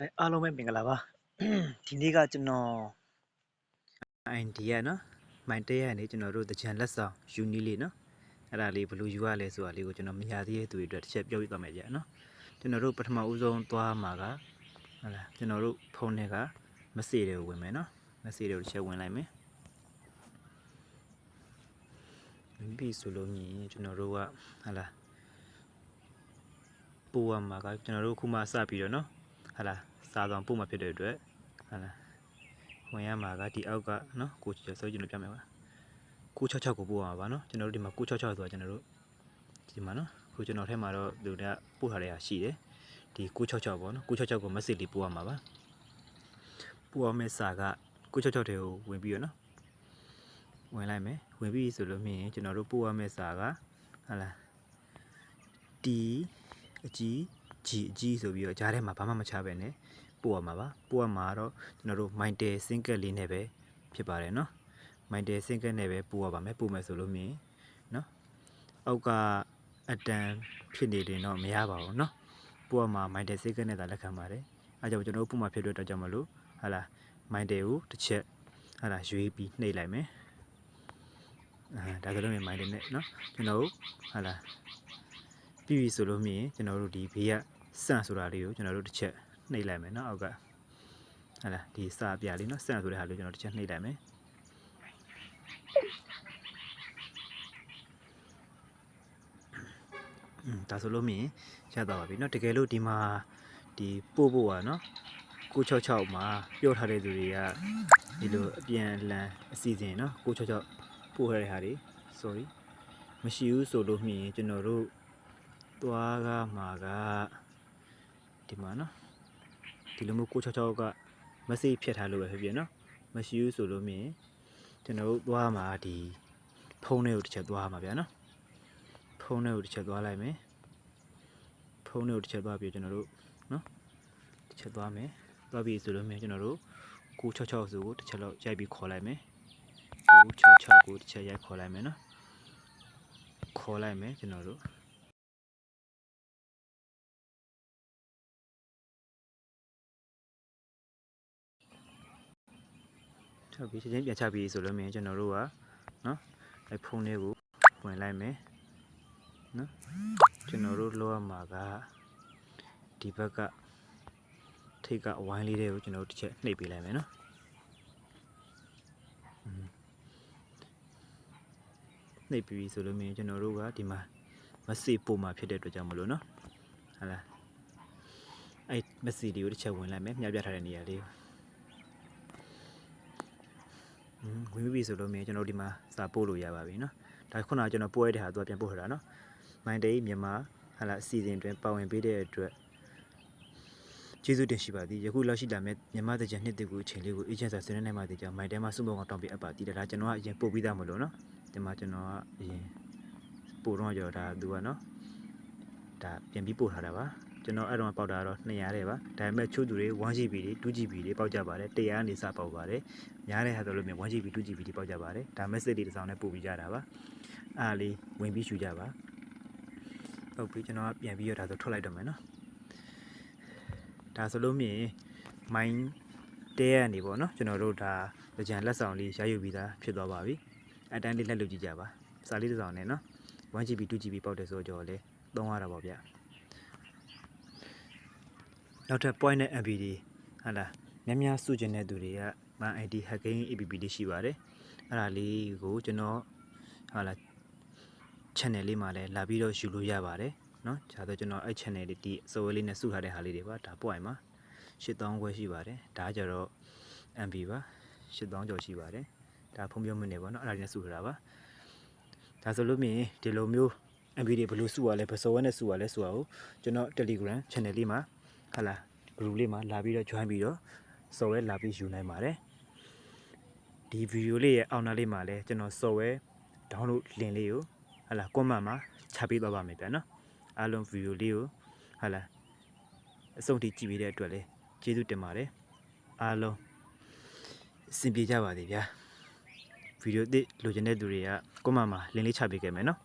အဲအားလုံးပဲမင်္ဂလာပါဒီနေ့ကကျွန်တော်အိုင်ဒီယာနော်မိုင်တဲရနေကျွန်တော်တို့တကြံလက်ဆောင်ယူနီလေးနော်အဲ့ဒါလေးဘယ်လိုယူရလဲဆိုတာလေးကိုကျွန်တော်မရသေးတဲ့သူတွေအတွက်တစ်ချက်ပြောပြသွားမယ်ကြာနော်ကျွန်တော်တို့ပထမဦးဆုံးသွားမှာကဟုတ်လားကျွန်တော်တို့ဖုန်းထဲကမစေတွေကိုဝင်မယ်နော်မစေတွေကိုတစ်ချက်ဝင်လိုက်မယ်ဝင်ပြီဆိုလို့မြင်ကျွန်တော်တို့ကဟုတ်လားပို့ရမှာကကျွန်တော်တို့ခုမှစပြီးတော့နော် ဟာလားစာဆောင်ပို့မှာဖြစ်တဲ့အတွက်ဟာလားဝင်ရမှာကဒီအောက်ကနော်ကိုချေဆိုကျွန်တော်ပြမယ်ပါ966ကိုပို့ရမှာပါနော်ကျွန်တော်တို့ဒီမှာ966ဆိုတာကျွန်တော်တို့ဒီမှာနော်ခုကျွန်တော်ထဲမှာတော့လူတွေကပို့ထားတဲ့ဟာရှိတယ်ဒီ966ပေါ့နော်966ကို message လေးပို့ရမှာပါပို့ရမယ့်စာက966တွေကိုဝင်ပြီးရနော်ဝင်လိုက်မယ်ဝင်ပြီးဆိုလို့မြင်ရင်ကျွန်တော်တို့ပို့ရမယ့်စာကဟာလားတီအကြီး G အကြီးဆိုပြီးတော့ဂျားထဲမှာဘာမှမချပဲနဲ့ပို့ရမှာပါပို့ရမှာတော့ကျွန်တော်တို့ Mindel single လေးနဲ့ပဲဖြစ်ပါတယ်เนาะ Mindel single နဲ့ပဲပို့ရပါမယ်ပို့မယ်ဆိုလို့မြင်เนาะအောက်ကအတန်ဖြစ်နေတယ်တော့မရပါဘူးเนาะပို့ရမှာ Mindel single နဲ့သာလက်ခံပါတယ်အဲကြောင့်ကျွန်တော်တို့ပို့မှာဖြစ်တဲ့အတွက်ကြောင့်မလို့ဟာလား Mindel ကိုတစ်ချက်ဟာလားရွေးပြီးနှိပ်လိုက်မယ်အာဒါဆိုလို့မြင် Mindel နဲ့เนาะကျွန်တော်တို့ဟာလားပြီးပြီဆိုလို့မြင်ကျွန်တော်တို့ဒီဘေးက စန့်ဆိုတာလေးကိုကျွန်တော်တို့တစ်ချက်နှိပ်လိုက်မယ်เนาะအောက်ကဟလာဒီစာပြလေးเนาะစန့်ဆိုတဲ့ဟာလေးကိုကျွန်တော်တစ်ချက်နှိပ်လိုက်မယ်อืมဒါဆိုလို့မြင်ရတော့ပါပြီเนาะတကယ်လို့ဒီမှာဒီပို့ဖို့อ่ะเนาะ966မှာပြောထားတဲ့သူတွေကဒီလိုအပြန်လန်အစီအစဉ်เนาะ966ပို့ရတဲ့ဟာတွေ sorry မရှိဘူးဆိုလို့မြင်ကျွန်တော်တို့သွားကမှာက ဒီမှာနော်ဒီလိုမျိုး666က message ဖြတ်ထားလို့ပဲဖြစ်ဖြစ်နော်မရှိဘူးဆိုလို့မြင်ကျွန်တော်တို့သွားမှာဒီဖုန်းထဲကိုတစ်ချက်သွားမှာဗျာနော်ဖုန်းထဲကိုတစ်ချက်သွားလိုက်မယ်ဖုန်းထဲကိုတစ်ချက်သွားပြီးကျွန်တော်တို့နော်တစ်ချက်သွားမယ်သွားပြီးဆိုလို့မြင်ကျွန်တော်တို့966ဆိုကိုတစ်ချက်လောက်ရိုက်ပြီးခေါ်လိုက်မယ်966ကိုတစ်ချက်ရိုက်ခေါ်လိုက်မယ်နော်ခေါ်လိုက်မယ်ကျွန်တော်တို့ ဟုတ်ပြီချက်ချင်းပြန်ချပြီးဆိုလို့မြင်ကျွန်တော်တို့ကနော်အဲဖုန်းလေးကိုဝင်လိုက်မယ်နော်ကျွန်တော်တို့လောက်ရမှာကဒီဘက်ကထိတ်ကအဝိုင်းလေးတွေကိုကျွန်တော်တို့တစ်ချက်နှိပ်ပေးလိုက်မယ်နော်နှိပ်ပြီးဆိုလို့မြင်ကျွန်တော်တို့ကဒီမှာမစေပို့မှာဖြစ်တဲ့အတွက်ကြောင့်မလို့နော်ဟုတ်လားအဲ့မစီတွေကိုတစ်ချက်ဝင်လိုက်မယ်မြပြထားတဲ့နေရာလေးကို င်ပြီဆိုလို့မြင်ကျွန်တော်ဒီမှာစာပို့လို့ရပါပြီเนาะဒါခုနကကျွန်တော်ပို့ရတဲ့ဟာသူကပြန်ပို့ထားတာเนาะမိုင်းတေးမြန်မာဟာလာအစီအစဉ်တွင်ပါဝင်ပေးတဲ့အတွက်ကျေးဇူးတင်ရှိပါသည်ယခုလောက်ရှိလာမဲ့မြန်မာတကြံနှစ်တကူအချိန်လေးကိုအေဂျင့်စာဆွေးနွေးနိုင်ပါသေးကြောင်းမိုင်းတဲမှာစုံပေါင်းတောင်းပေးအပ်ပါတည်ဒါကျွန်တော်ကအရင်ပို့ပြီးသားမလို့เนาะဒီမှာကျွန်တော်ကအရင်ပို့တော့ကြော်ဒါသူကเนาะဒါပြန်ပြီးပို့ထားတာပါ ကျွန်တော်အဲ့တော့ပေါက်တာတော့200တဲ့ပါဒါပေမဲ့ချို့သူတွေ 1GB တွေ 2GB တွေပေါက်ကြပါတယ်100ကနေစပေါက်ပါတယ်များတဲ့ဟာဆိုလို့မြင် 1GB 2GB တိပေါက်ကြပါတယ်ဒါ message လေးတစ်စောင်းနဲ့ပို့ပြီးကြတာပါအားလေးဝင်ပြီးရှူကြပါဟုတ်ပြီကျွန်တော်ကပြန်ပြီးရတာဆိုထွက်လိုက်တော့မယ်နော်ဒါဆိုလို့မြင် mind တဲရနေပေါ့နော်ကျွန်တော်တို့ဒါကြံလက်ဆောင်လေးရယူပြီးသားဖြစ်သွားပါပြီအတန်းလေးလက်လုပ်ကြည့်ကြပါစာလေးတစ်စောင်းနဲ့နော် 1GB 2GB ပေါက်တယ်ဆိုတော့လေသုံးရတာပေါ့ဗျ နောက်ထပ် point နဲ့ MB တွေဟာလားများများစုကျင်တဲ့သူတွေက man ID hacking app လေးရှိပါတယ်အဲ့ဒါလေးကိုကျွန်တော်ဟာလာ channel လေးမှာလည်းလာပြီးတော့ယူလို့ရပါတယ်เนาะဒါဆိုကျွန်တော်အဲ့ channel လေးဒီအစိုးရလေးနဲ့စုထားတဲ့ဟာလေးတွေပါဒါ point မှာ8000ခွဲရှိပါတယ်ဒါကြတော့ MB ပါ8000ကျော်ရှိပါတယ်ဒါဖုံပြောမနေပါเนาะအဲ့ဒါလေးနဲ့စုထားတာပါဒါဆိုလို့မြင်ဒီလိုမျိုး MB တွေဘယ်လိုစုရလဲဘယ်စောဝဲနဲ့စုရလဲဆိုတာကိုကျွန်တော် Telegram channel လေးမှာ ဟာလာ group လေးမှာလာပြီးတော့ join ပြီးတော့ software လာပြီးယူနိုင်ပါတယ်ဒီဗီဒီယိုလေးရဲ့အောက်နားလေးမှာလည်းကျွန်တော် software download link လေးကိုဟာလာ comment မှာချပေးသွားပါမယ်ဗျာနော်အားလုံးဗီဒီယိုလေးကိုဟာလာအဆုံးထိကြည့်ပေးတဲ့အတွက်လည်းကျေးဇူးတင်ပါတယ်အားလုံးအဆင်ပြေကြပါစေဗျာဗီဒီယိုသစ်လိုချင်တဲ့သူတွေက comment မှာ link လေးချပေးခဲ့မယ်နော်